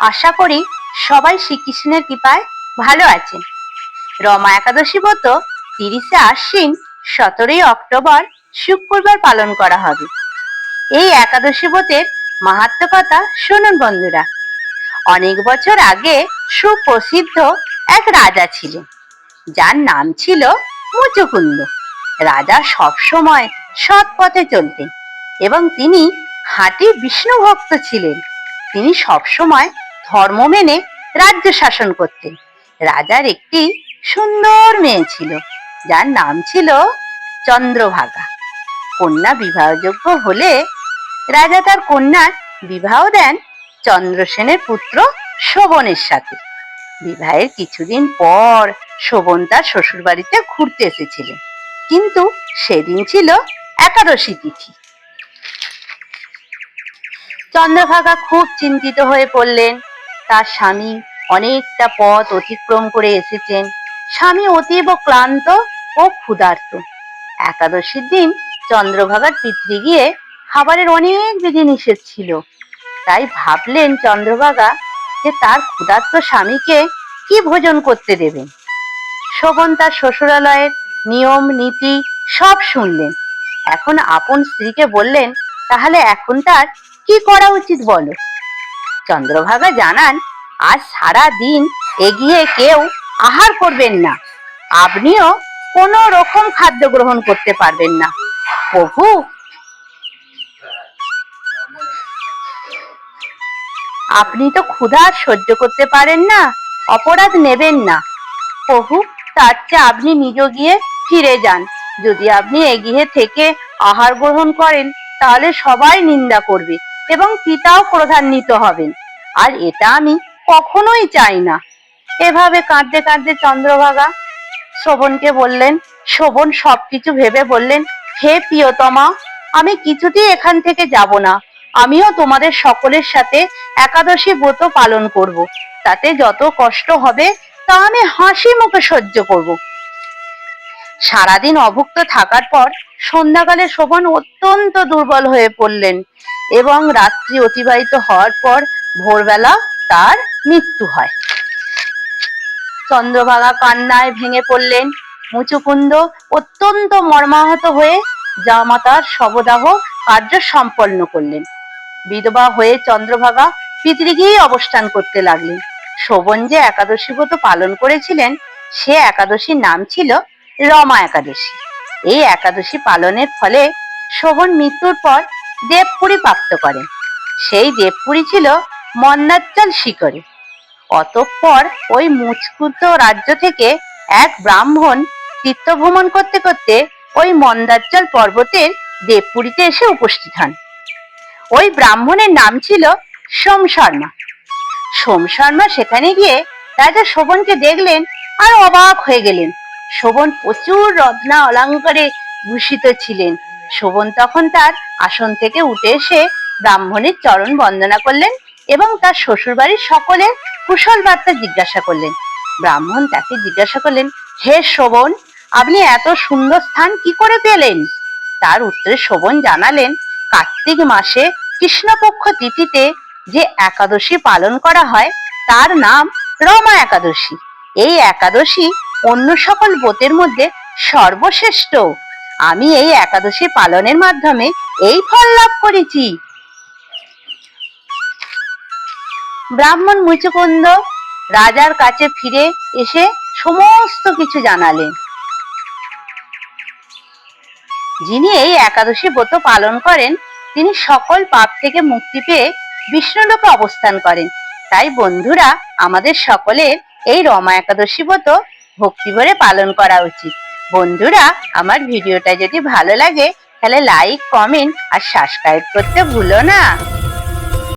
আশা করি সবাই শ্রীকৃষ্ণের কৃপায় ভালো আছেন। রমা একাদশী ব্রত তিরিশে আশ্বিন সতেরোই অক্টোবর শুক্রবার পালন করা হবে। এই একাদশী ব্রতের মাহাত্ম কথা শুনুন বন্ধুরা। অনেক বছর আগে সুপ্রসিদ্ধ এক রাজা ছিলেন। যার নাম ছিল মুচুকুন্দ। রাজা সবসময় সৎ পথে চলতেন এবং তিনি খাঁটি বিষ্ণু ভক্ত ছিলেন। তিনি সবসময় ধর্ম মেনে রাজ্য শাসন করতেন রাজার একটি সুন্দর মেয়ে ছিল, যার নাম ছিল চন্দ্রভাগা। কন্যা বিবাহযোগ্য হলে রাজা তার কন্যার বিবাহ দেন চন্দ্রসেনের পুত্র শোভনের সাথে। বিবাহের কিছুদিন পর শোভন তার শ্বশুরবাড়িতে ঘুরতে এসেছিলেন কিন্তু সেদিন ছিল একাদশী তিথি। চন্দ্রভাগা খুব চিন্তিত হয়ে পড়লেন। তার স্বামী অনেকটা পথ অতিক্রম করে এসেছেন। স্বামী অতীব ক্লান্ত ও ক্ষুধার্ত। একাদশীর দিন চন্দ্রভাগার পিতৃ গিয়ে খাবারের অনেক বিধি নিষেধ ছিল। তাই ভাবলেন চন্দ্রভাগা যে তার ক্ষুধার্ত স্বামীকে কি ভোজন করতে দেবেন শোভন তার শ্বশুরালয়ের নিয়ম, নীতি সব শুনলেন। এখন আপন স্ত্রীকে বললেন, তাহলে এখন তার কি করা উচিত বলো? চন্দ্রভাগা জানান, আজ সারা দিন এগিয়ে কেউ আহার করবেন না। আপনিও কোনো রকম খাদ্য গ্রহণ করতে পারবেন না। প্রভু আপনি তো ক্ষুধা সহ্য করতে পারেন না, অপরাধ নেবেন না। প্রভু, তার চেয়ে আপনি নিজ গিয়ে ফিরে যান। যদি আপনি এগিয়ে থেকে আহার গ্রহণ করেন, তাহলে সবাই নিন্দা করবে। এবং পিতাও ক্রধান্বিত হবেন। আর এটা আমি কখনোই চাই না। এভাবে কাঁদতে কাঁদতে চন্দ্রভাগা শোভনকে বললেন, শোভন, সবকিছু ভেবে বললেন, হে প্রিয়তমা, আমি কিছুতেই এখান থেকে যাব না। আমিও তোমাদের সকলের সাথে একাদশী ব্রত পালন করব। তাতে যত কষ্ট হবে, তা আমি হাসি মুখে সহ্য করব। সারাদিন অভুক্ত থাকার পর সন্ধ্যাকালে শোভন অত্যন্ত দুর্বল হয়ে পড়লেন এবং রাত্রি অতিবাহিত হওয়ার পর ভোরবেলা তার মৃত্যু হয়। চন্দ্রভাগা কান্নায় ভেঙে পড়লেন। মুচুকুন্দ অত্যন্ত মর্মাহত হয়ে জামাতার শবদাহ কার্য সম্পন্ন করলেন। বিধবা হয়ে চন্দ্রভাগা পিতৃগৃহে অবস্থান করতে লাগলেন। শোভন যে একাদশী ব্রত পালন করেছিলেন, সে একাদশীর নাম ছিল রমা একাদশী। এই একাদশী পালনের ফলে শোভন মৃত্যুর পর দেবপুরী প্রাপ্ত করেন। সেই দেবপুরী ছিল মন্দাচ্চল শিকরে অতঃপর ওই মুচকুত রাজ্য থেকে এক ব্রাহ্মণ তীর্থ ভ্রমণ করতে করতে ওই মন্দাচ্চল পর্বতের দেবপুরীতে এসে উপস্থিত হন। ওই ব্রাহ্মণের নাম ছিল সোম শর্মা। সোম শর্মা সেখানে গিয়ে রাজা শোভনকে দেখলেন আর অবাক হয়ে গেলেন। শোভন প্রচুর রত্না অলঙ্কারে ভূষিত ছিলেন। শোভন তখন তার আসন থেকে উঠে এসে ব্রাহ্মণের চরণ বন্দনা করলেন এবং তার শ্বশুরবাড়ির সকলের কুশল বার্তা জিজ্ঞাসা করলেন। ব্রাহ্মণ তাকে জিজ্ঞাসা করলেন, হে শোভন, আপনি এত সুন্দর স্থান কি করে পেলেন? তার উত্তরে শোভন জানালেন, কার্তিক মাসে কৃষ্ণপক্ষ তিথিতে যে একাদশী পালন করা হয়, তার নাম রমা একাদশী। এই একাদশী অন্য সকল ব্রতের মধ্যে সর্বশ্রেষ্ঠ। আমি এই একাদশী পালনের মাধ্যমে এই ফল লাভ করেছি। ব্রাহ্মণ মুচুকুন্দ রাজার কাছে ফিরে এসে সমস্ত কিছু জানালেন। যিনি এই একাদশী ব্রত পালন করেন, তিনি সকল পাপ থেকে মুক্তি পেয়ে বিষ্ণুলোকে অবস্থান করেন। তাই বন্ধুরা, আমাদের সকলের এই রমা একাদশী ব্রত ভক্তি ভরে পালন করা উচিত। বন্ধুরা, আমার ভিডিওটা যদি ভালো লাগে, তাহলে লাইক কমেন্ট আর সাবস্ক্রাইব করতে ভুলো না।